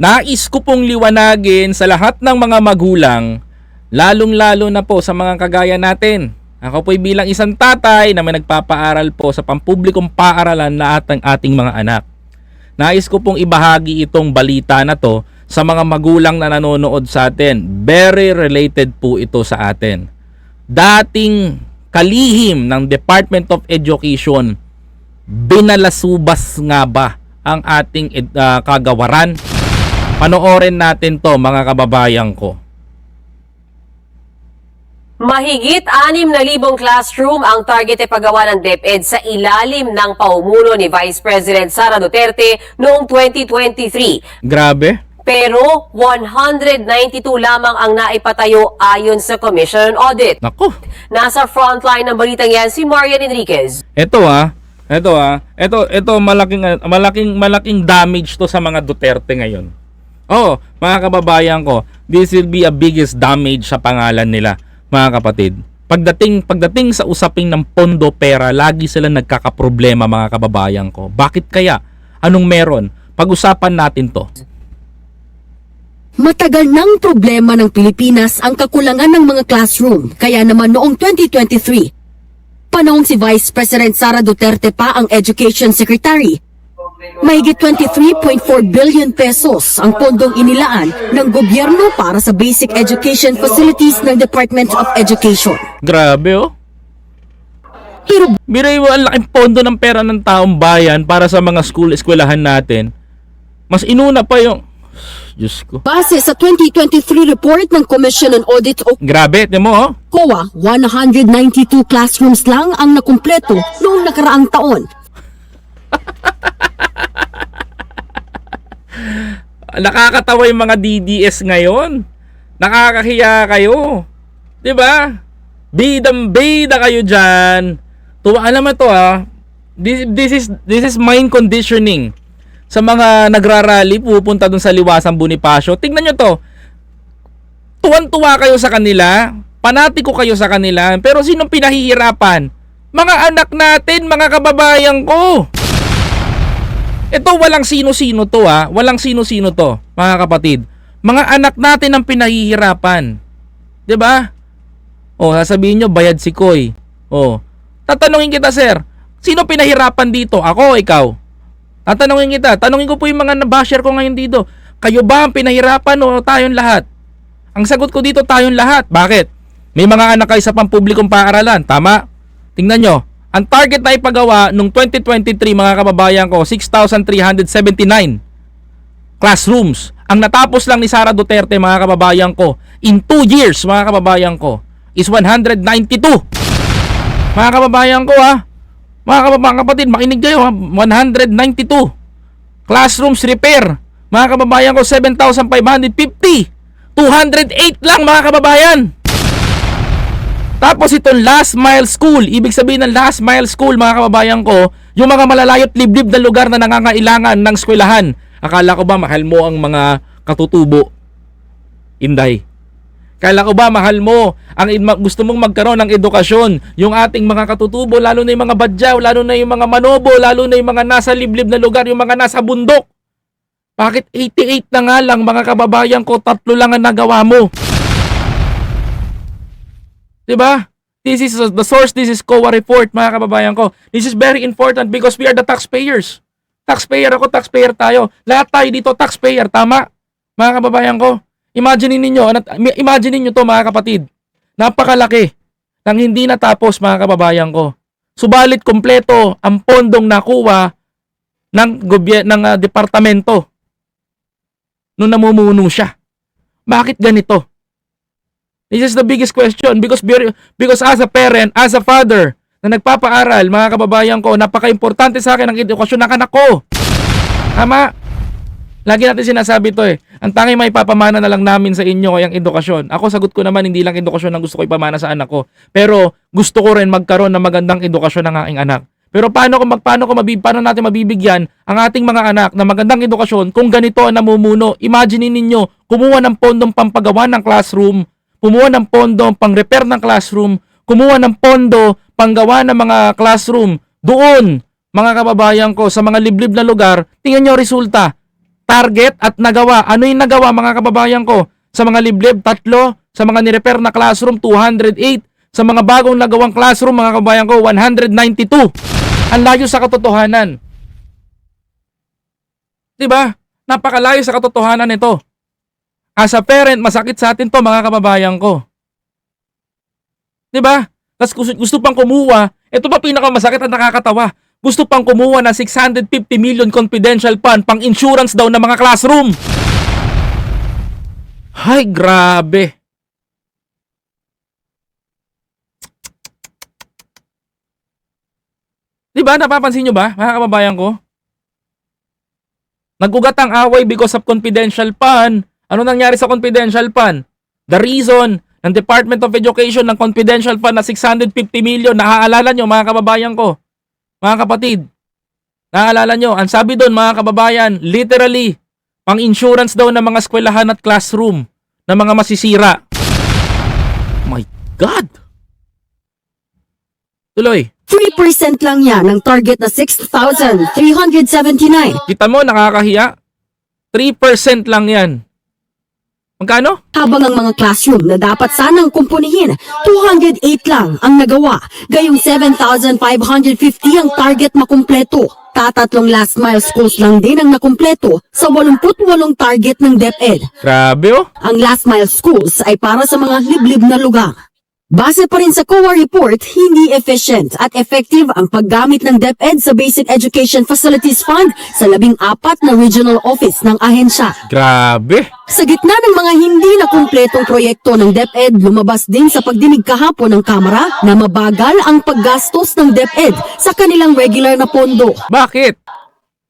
Nais ko pong liwanagin sa lahat ng mga magulang, lalong-lalo na po sa mga kagaya natin. Ako po'y bilang isang tatay na may nagpapaaral po sa pampublikong paaralan na atang ating mga anak. Nais ko pong ibahagi itong balita na to sa mga magulang na nanonood sa atin. Very related po ito sa atin. Dating kalihim ng Department of Education, binalasubas nga ba ang ating ah, kagawaran? Panoorin natin to mga kababayan ko. Mahigit 6,000 classroom ang target ipagawa ng DepEd sa ilalim ng paumuno ni Vice President Sara Duterte noong 2023. Grabe. Pero 192 lamang ang naipatayo ayon sa Commission on Audit. Nako. Nasa frontline ng balitang yan si Marian Enriquez. Ito ah. Ito ah. Ito ito malaking malaking malaking damage to sa mga Duterte ngayon. Oh, mga kababayan ko, this will be a biggest damage sa pangalan nila, mga kapatid. Pagdating pagdating sa usaping ng pondo pera, lagi sila nagkakaproblema mga kababayan ko. Bakit kaya? Anong meron? Pag-usapan natin 'to. Matagal nang problema ng Pilipinas ang kakulangan ng mga classroom, kaya naman noong 2023, panahong si Vice President Sara Duterte pa ang Education Secretary, mahigit 23.4 billion pesos ang pondong inilaan ng gobyerno para sa basic education facilities ng Department of Education. Grabe oh. Pero Biray mo ang laking pondo ng pera ng taong bayan para sa mga school eskwelahan natin. Mas inuna pa yung Diyos ko. base sa 2023 report ng Commission on Audit o Grabe, di mo oh. COA, 192 classrooms lang ang nakumpleto noong nakaraang taon. Nakakatawa yung mga DDS ngayon. Nakakahiya kayo. 'Di ba? Bidang bida kayo diyan. Tuwa alam mo to ah. This, this is this is mind conditioning. Sa mga nagrarally pupunta dun sa Liwasang Bonifacio. Tingnan nyo to. Tuwan-tuwa kayo sa kanila. Panatiko kayo sa kanila. Pero sinong pinahihirapan? Mga anak natin, mga kababayan ko. Ito walang sino-sino to ha. Walang sino-sino to, mga kapatid. Mga anak natin ang pinahihirapan. 'Di ba? Oh, sasabihin nyo, bayad si Koy. Oh. Tatanungin kita, sir. Sino pinahirapan dito? Ako o ikaw? Tatanungin kita. Tanungin ko po yung mga nabasher ko ngayon dito. Kayo ba ang pinahirapan o tayong lahat? Ang sagot ko dito, tayong lahat. Bakit? May mga anak kayo sa pampublikong paaralan. Tama? Tingnan nyo. Ang target na ipagawa nung 2023 mga kababayan ko, 6,379 classrooms. Ang natapos lang ni Sara Duterte mga kababayan ko in 2 years mga kababayan ko is 192. Mga kababayan ko ha. Mga kababayan kapatid, makinig kayo ha. 192. Classrooms repair. Mga kababayan ko 7,550. 208 lang mga kababayan. Tapos itong last mile school, ibig sabihin ng last mile school mga kababayan ko, yung mga malalayot liblib na lugar na nangangailangan ng eskwelahan. Akala ko ba mahal mo ang mga katutubo? Inday. Kala ko ba mahal mo ang gusto mong magkaroon ng edukasyon, yung ating mga katutubo, lalo na yung mga badyaw, lalo na yung mga manobo, lalo na yung mga nasa liblib na lugar, yung mga nasa bundok. Bakit 88 na nga lang mga kababayan ko, tatlo lang ang nagawa mo? 'Di ba? This is the source, this is COA report mga kababayan ko. This is very important because we are the taxpayers. Taxpayer ako, taxpayer tayo. Lahat tayo dito taxpayer, tama? Mga kababayan ko. Imagine ninyo, ano- imagine ninyo to mga kapatid. Napakalaki ng hindi natapos mga kababayan ko. Subalit kompleto ang pondong nakuha ng gobye ng ah, departamento nung namumuno siya. Bakit ganito? This is the biggest question because because as a parent, as a father na nagpapaaral, mga kababayan ko, napaka-importante sa akin ang edukasyon ng anak ko. Tama? Lagi natin sinasabi to eh. Ang tanging may papamana na lang namin sa inyo ay ang edukasyon. Ako sagot ko naman hindi lang edukasyon ang gusto ko ipamana sa anak ko. Pero gusto ko rin magkaroon ng magandang edukasyon ng aking anak. Pero paano ko magpaano ko mabib paano natin mabibigyan ang ating mga anak ng magandang edukasyon kung ganito ang namumuno? Imagine ninyo, kumuha ng pondong pampagawa ng classroom, kumuha ng pondo pang-repair ng classroom, kumuha ng pondo panggawa ng mga classroom doon, mga kababayan ko, sa mga liblib na lugar, tingnan nyo resulta. target at nagawa. Ano yung nagawa mga kababayan ko? Sa mga liblib, tatlo. Sa mga nirepair na classroom, 208. Sa mga bagong nagawang classroom, mga kababayan ko, 192. Ang layo sa katotohanan. 'Di ba? Napakalayo sa katotohanan nito. As a parent, masakit sa atin 'to, mga kababayan ko. 'Di ba? Tapos gusto, gusto pang kumuha, ito pa pinakamasakit at nakakatawa. Gusto pang kumuha ng 650 million confidential fund pang insurance daw ng mga classroom. Hay, grabe. Di ba? Napapansin nyo ba, mga kababayan ko? Nagugat ang away because of confidential fund. Ano nangyari sa confidential fund? The reason ng Department of Education ng confidential fund na 650 million, naaalala nyo mga kababayan ko, mga kapatid, naaalala nyo, ang sabi doon mga kababayan, literally, pang insurance daw ng mga eskwelahan at classroom ng mga masisira. My God! Tuloy. 3% lang yan ng target na 6,379. Kita mo, nakakahiya. 3% lang yan. Magkano? Habang ang mga classroom na dapat sanang kumpunihin, 208 lang ang nagawa. Gayong 7,550 ang target makumpleto. Tatatlong last mile schools lang din ang nakumpleto sa 88 target ng DepEd. Grabe oh. Ang last mile schools ay para sa mga liblib na lugar. Base pa rin sa COA report, hindi efficient at effective ang paggamit ng DepEd sa Basic Education Facilities Fund sa labing apat na regional office ng ahensya. Grabe. Sa gitna ng mga hindi na kumpletong proyekto ng DepEd, lumabas din sa pagdinig kahapon ng Kamara na mabagal ang paggastos ng DepEd sa kanilang regular na pondo. Bakit?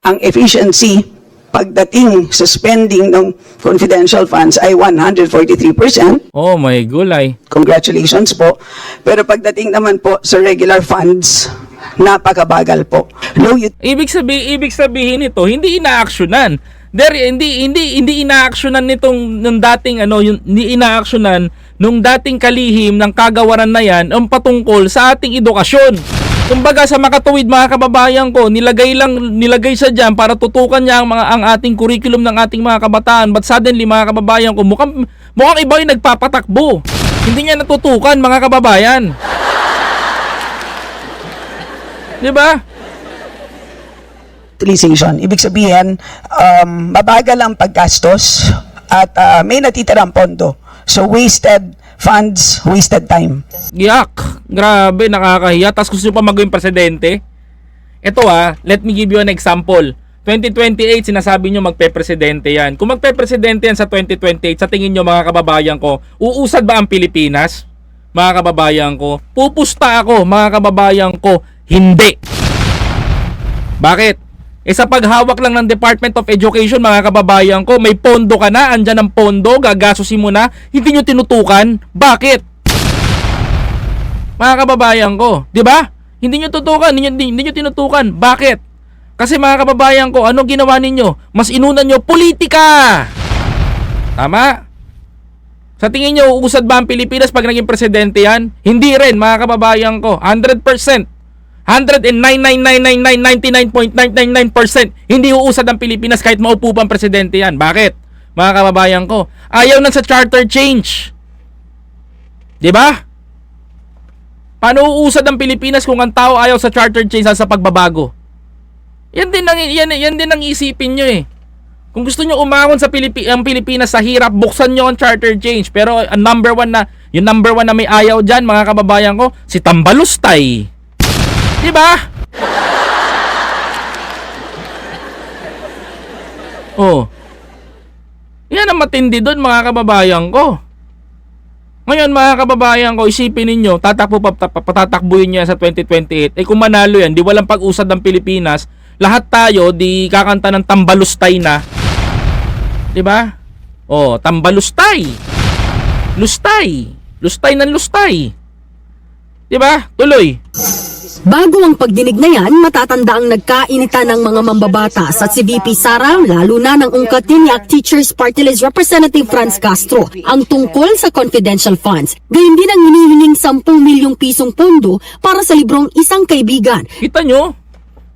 ang efficiency pagdating sa spending ng confidential funds ay 143%. Oh my gulay. Congratulations po. Pero pagdating naman po sa regular funds, napakabagal po. Low ut- Ibig sabihin, ibig sabihin nito, hindi inaaksyonan. There, hindi hindi hindi inaaksyonan nitong nung dating ano, yung hindi inaaksyonan nung dating kalihim ng kagawaran na yan ang patungkol sa ating edukasyon. Kumbaga sa makatuwid mga kababayan ko, nilagay lang nilagay sa diyan para tutukan niya ang mga ang ating curriculum ng ating mga kabataan. But suddenly mga kababayan ko, mukhang mukhang iba yung nagpapatakbo. Hindi niya natutukan mga kababayan. 'Di ba? utilization. Ibig sabihin, um, mabagal ang paggastos at uh, may natitirang pondo. So wasted funds, wasted time. Yak! Grabe, nakakahiya. Tapos gusto pa magawing presidente? Ito ah, let me give you an example. 2028, sinasabi nyo magpe-presidente yan. Kung magpe-presidente yan sa 2028, sa tingin nyo mga kababayan ko, uusad ba ang Pilipinas? Mga kababayan ko, pupusta ako mga kababayan ko, hindi. Bakit? Eh sa paghawak lang ng Department of Education mga kababayan ko, may pondo ka na, andyan ang pondo, gagasusin mo na, hindi nyo tinutukan. Bakit? mga kababayan ko. 'Di ba? Hindi niyo tutukan, hindi, hindi, hindi niyo tinutukan. Bakit? Kasi mga kababayan ko, anong ginawa ninyo? Mas inunan nyo politika. Tama? Sa tingin nyo, uusad ba ang Pilipinas pag naging presidente yan? Hindi rin, mga kababayan ko. 100%. 199,999,99.999% hindi uusad ang Pilipinas kahit maupo pa ang presidente yan. Bakit? Mga kababayan ko, ayaw na sa charter change. 'Di ba? Paano uusad ang Pilipinas kung ang tao ayaw sa charter change sa pagbabago? Yan din ang yan, yan din ang isipin niyo eh. Kung gusto niyo umahon sa Pilipi ang Pilipinas sa hirap, buksan niyo ang charter change. Pero ang number one na, yung number one na may ayaw diyan, mga kababayan ko, si Tambalustay. 'Di ba? Oh. Yan ang matindi doon mga kababayan ko. Ngayon mga kababayan ko, isipin ninyo, tatakbo pa, pa- patatakbuhin niya sa 2028. Eh kung manalo yan, di walang pag-usad ng Pilipinas, lahat tayo di kakanta ng tambalustay na. 'Di ba? Oh, tambalustay. Lustay. Lustay ng lustay. 'Di ba? Tuloy. Bago ang pagdinig na yan, matatanda ang nagkainitan ng mga mambabatas at si VP Sara, lalo na ng ungkat din ni ACT Teachers Party List Representative Franz Castro, ang tungkol sa confidential funds. Gayun din ang hinihinging 10 milyong pisong pondo para sa librong isang kaibigan. Kita nyo?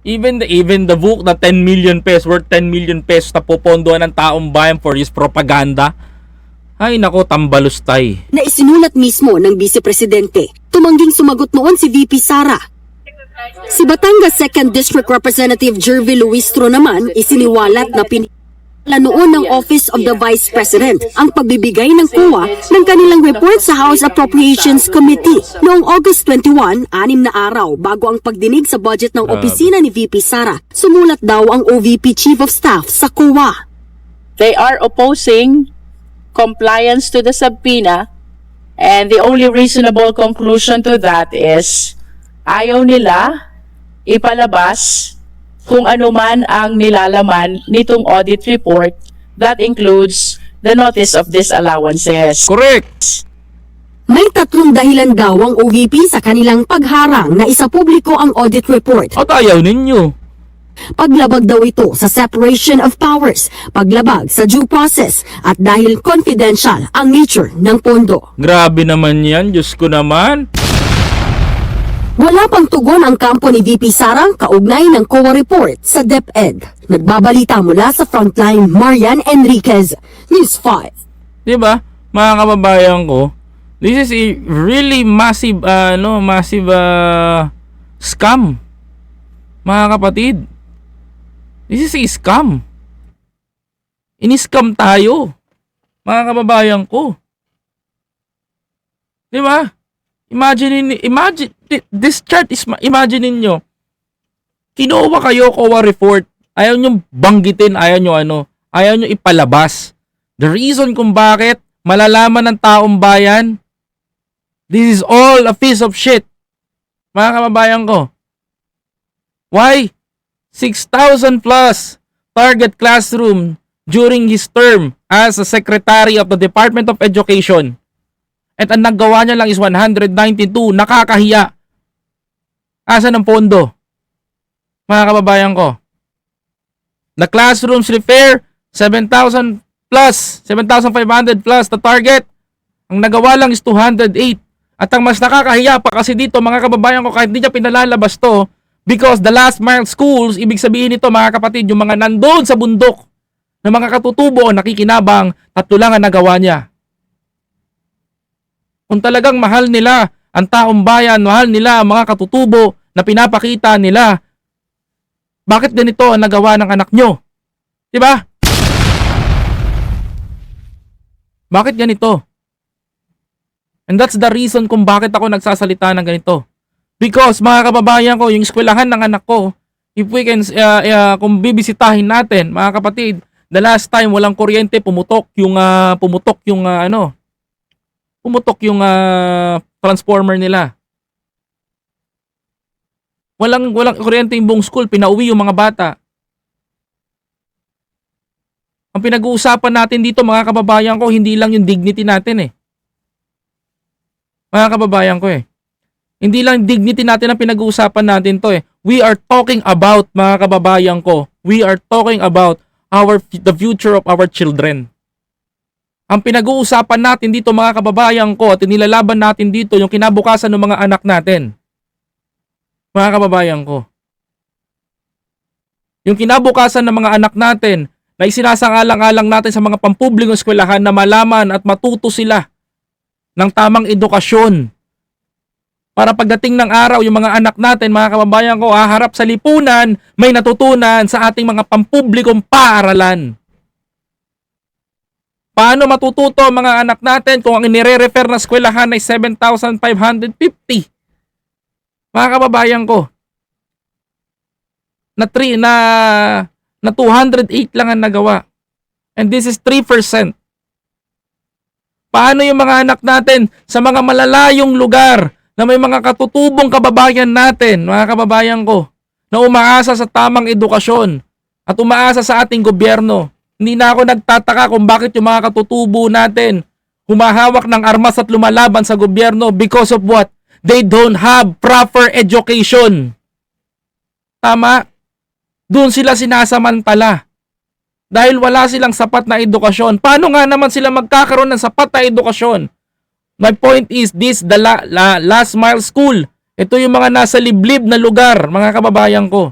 Even the even the book na 10 million pesos worth 10 million pesos na pupondohan ng taong bayan for his propaganda. Ay nako, tambalustay. na isinulat mismo ng Vice Presidente. Tumangging sumagot noon si VP Sara. Si Batangas 2nd District Representative Jervy Luistro naman isiniwalat na pin noon ng Office of the Vice President ang pagbibigay ng COA ng kanilang report sa House Appropriations Committee noong August 21, anim na araw bago ang pagdinig sa budget ng opisina ni VP Sara. Sumulat daw ang OVP Chief of Staff sa COA. they are opposing compliance to the subpoena and the only reasonable conclusion to that is ayaw nila ipalabas kung ano man ang nilalaman nitong audit report that includes the notice of disallowances. Correct. May tatlong dahilan daw ang OVP sa kanilang pagharang na isa publiko ang audit report. At ayaw ninyo. Paglabag daw ito sa separation of powers, paglabag sa due process, at dahil confidential ang nature ng pondo. Grabe naman yan, Diyos ko naman. Wala pang tugon ang kampo ni VP Sarang kaugnay ng COA report sa DepEd. Nagbabalita mula sa frontline, Marian Enriquez, News 5. 'Di ba? Mga kababayan ko, this is a really massive uh, no, massive uh, scam. Mga kapatid. This is a scam. Ini-scam tayo. Mga kababayan ko. 'Di ba? Imagine imagine thi- this chart is ma- imagine niyo. Kinuha kayo COA report. Ayaw nyo banggitin, ayaw nyo ano, ayaw nyo ipalabas. The reason kung bakit malalaman ng taong bayan, this is all a piece of shit. Mga kababayan ko. Why? 6,000 plus target classroom during his term as a Secretary of the Department of Education. At ang nagawa niya lang is 192. Nakakahiya. Asa ng pondo? Mga kababayan ko. The classrooms repair, 7,000 plus, 7,500 plus the target. Ang nagawa lang is 208. At ang mas nakakahiya pa kasi dito mga kababayan ko kahit hindi niya pinalalabas to because the last mile schools, ibig sabihin nito mga kapatid, yung mga nandoon sa bundok na mga katutubo o nakikinabang, tatlo lang ang nagawa niya. Kung talagang mahal nila ang taong bayan, mahal nila ang mga katutubo na pinapakita nila, bakit ganito ang nagawa ng anak nyo? Di ba? Bakit ganito? And that's the reason kung bakit ako nagsasalita ng ganito. Because mga kababayan ko, yung eskwelahan ng anak ko, if we can, uh, uh, kung bibisitahin natin, mga kapatid, the last time walang kuryente, pumutok yung, uh, pumutok yung, uh, ano, pumutok yung uh, transformer nila. Walang walang kuryente yung buong school, pinauwi yung mga bata. Ang pinag-uusapan natin dito mga kababayan ko, hindi lang yung dignity natin eh. Mga kababayan ko eh. Hindi lang dignity natin ang pinag-uusapan natin to eh. We are talking about mga kababayan ko. We are talking about our the future of our children. Ang pinag-uusapan natin dito mga kababayan ko at nilalaban natin dito yung kinabukasan ng mga anak natin. Mga kababayan ko. Yung kinabukasan ng mga anak natin na isinasangalang-alang natin sa mga pampublikong eskwelahan na malaman at matuto sila ng tamang edukasyon. Para pagdating ng araw, yung mga anak natin, mga kababayan ko, haharap sa lipunan, may natutunan sa ating mga pampublikong paaralan. Paano matututo mga anak natin kung ang inire-refer na eskwelahan ay 7,550? Mga kababayan ko, na 3 na na 208 lang ang nagawa. And this is 3%. Paano yung mga anak natin sa mga malalayong lugar na may mga katutubong kababayan natin, mga kababayan ko, na umaasa sa tamang edukasyon at umaasa sa ating gobyerno. Hindi na ako nagtataka kung bakit yung mga katutubo natin humahawak ng armas at lumalaban sa gobyerno because of what? They don't have proper education. Tama? Doon sila sinasamantala. Dahil wala silang sapat na edukasyon. Paano nga naman sila magkakaroon ng sapat na edukasyon? My point is this, the la, la- last mile school. Ito yung mga nasa liblib na lugar, mga kababayan ko.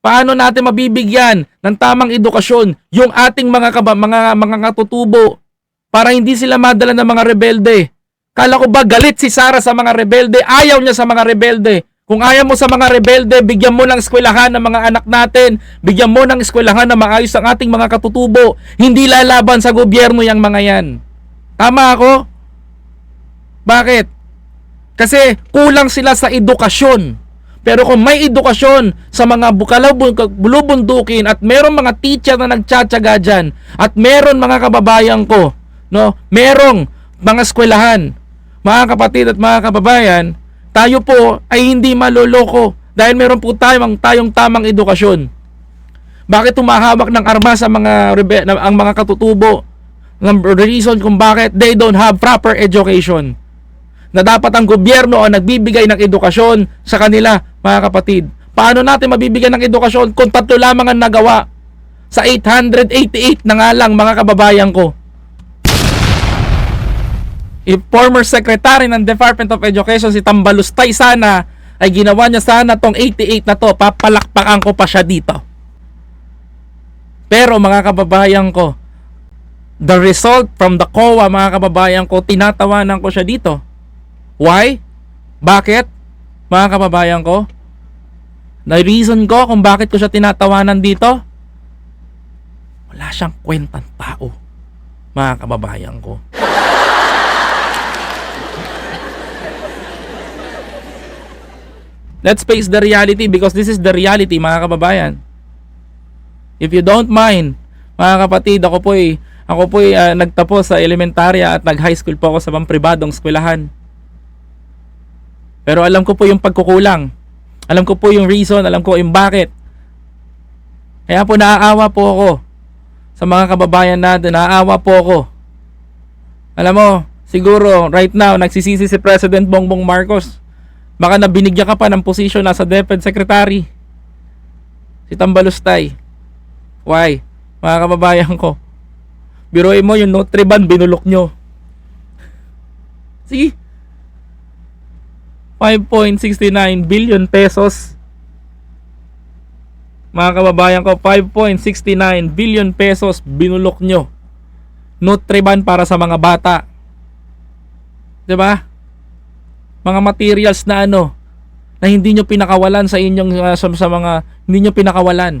Paano natin mabibigyan ng tamang edukasyon yung ating mga kaba, mga mga katutubo para hindi sila madala ng mga rebelde? Kala ko ba galit si Sara sa mga rebelde? Ayaw niya sa mga rebelde. Kung ayaw mo sa mga rebelde, bigyan mo ng eskwelahan ng mga anak natin. Bigyan mo ng eskwelahan na maayos ang ating mga katutubo. Hindi lalaban sa gobyerno yung mga yan. Tama ako? Bakit? Kasi kulang sila sa edukasyon. Pero kung may edukasyon sa mga bukalaw bulubundukin at meron mga teacher na nagtsatsaga dyan at meron mga kababayan ko, no, merong mga eskwelahan, mga kapatid at mga kababayan, tayo po ay hindi maloloko dahil meron po tayong, tayong tamang edukasyon. Bakit tumahawak ng armas sa mga ang mga katutubo? Number reason kung bakit they don't have proper education na dapat ang gobyerno ang nagbibigay ng edukasyon sa kanila, mga kapatid. Paano natin mabibigyan ng edukasyon kung tatlo lamang ang nagawa sa 888 na nga lang, mga kababayan ko? If former secretary ng Department of Education si Tambalustay sana ay ginawa niya sana tong 88 na to, papalakpakan ko pa siya dito. Pero mga kababayan ko, the result from the COA mga kababayan ko, tinatawanan ko siya dito. Why? Bakit? Mga kababayan ko? Na reason ko kung bakit ko siya tinatawanan dito? Wala siyang kwentang tao. Mga kababayan ko. Let's face the reality because this is the reality mga kababayan. If you don't mind, mga kapatid, ako po ay ako po ay ah, nagtapos sa elementarya at nag-high school po ako sa pampribadong eskwelahan. Pero alam ko po yung pagkukulang. Alam ko po yung reason, alam ko yung bakit. Kaya po naaawa po ako sa mga kababayan natin, naaawa po ako. Alam mo, siguro right now nagsisisi si President Bongbong Marcos. Baka nabinigyan ka pa ng posisyon nasa DepEd Secretary. Si Tambalustay. Why? Mga kababayan ko. Biroy mo yung Notre Ban binulok nyo. Sige. 5.69 billion pesos. Mga kababayan ko, 5.69 billion pesos binulok nyo. Notre Ban para sa mga bata. 'Di ba? Mga materials na ano na hindi nyo pinakawalan sa inyong uh, sa, sa mga hindi nyo pinakawalan.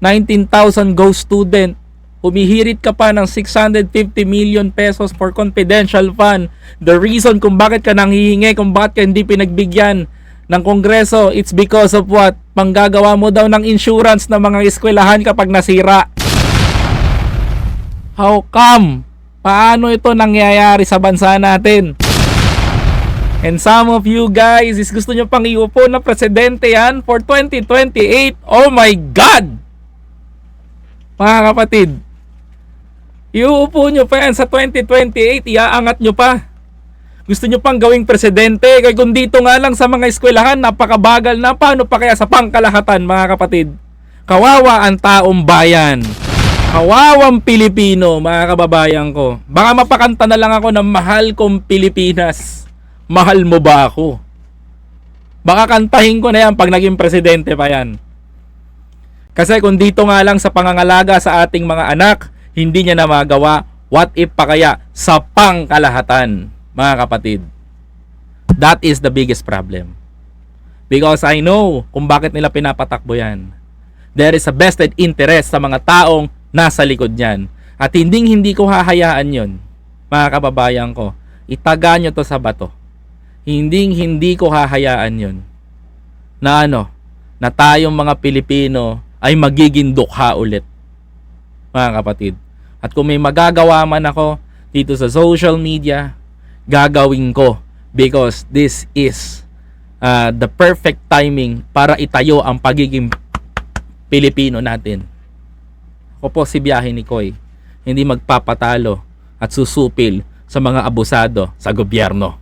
19,000 go student humihirit ka pa ng 650 million pesos for confidential fund. The reason kung bakit ka nanghihingi, kung bakit ka hindi pinagbigyan ng kongreso, it's because of what? Panggagawa mo daw ng insurance ng mga eskwelahan kapag nasira. How come? Paano ito nangyayari sa bansa natin? And some of you guys is gusto nyo pang iupo na presidente yan for 2028. Oh my God! Mga kapatid, iuupo nyo pa yan sa 2028, iaangat nyo pa. Gusto nyo pang gawing presidente, kaya kung dito nga lang sa mga eskwelahan, napakabagal na, paano pa kaya sa pangkalahatan, mga kapatid? Kawawa ang taong bayan. Kawawang Pilipino, mga kababayan ko. Baka mapakanta na lang ako ng mahal kong Pilipinas. Mahal mo ba ako? Baka kantahin ko na yan pag naging presidente pa yan. Kasi kung dito nga lang sa pangangalaga sa ating mga anak, hindi niya na magawa, what if pa kaya sa pangkalahatan, mga kapatid? That is the biggest problem. Because I know kung bakit nila pinapatakbo yan. There is a vested interest sa mga taong nasa likod niyan. At hindi hindi ko hahayaan yon mga kababayan ko. Itaga nyo to sa bato. Hindi hindi ko hahayaan yon na ano, na tayong mga Pilipino ay magiging dukha ulit. Mga kapatid. At kung may magagawa man ako dito sa social media, gagawin ko because this is uh, the perfect timing para itayo ang pagiging Pilipino natin. Ako po si Biyahe ni Koy, hindi magpapatalo at susupil sa mga abusado sa gobyerno.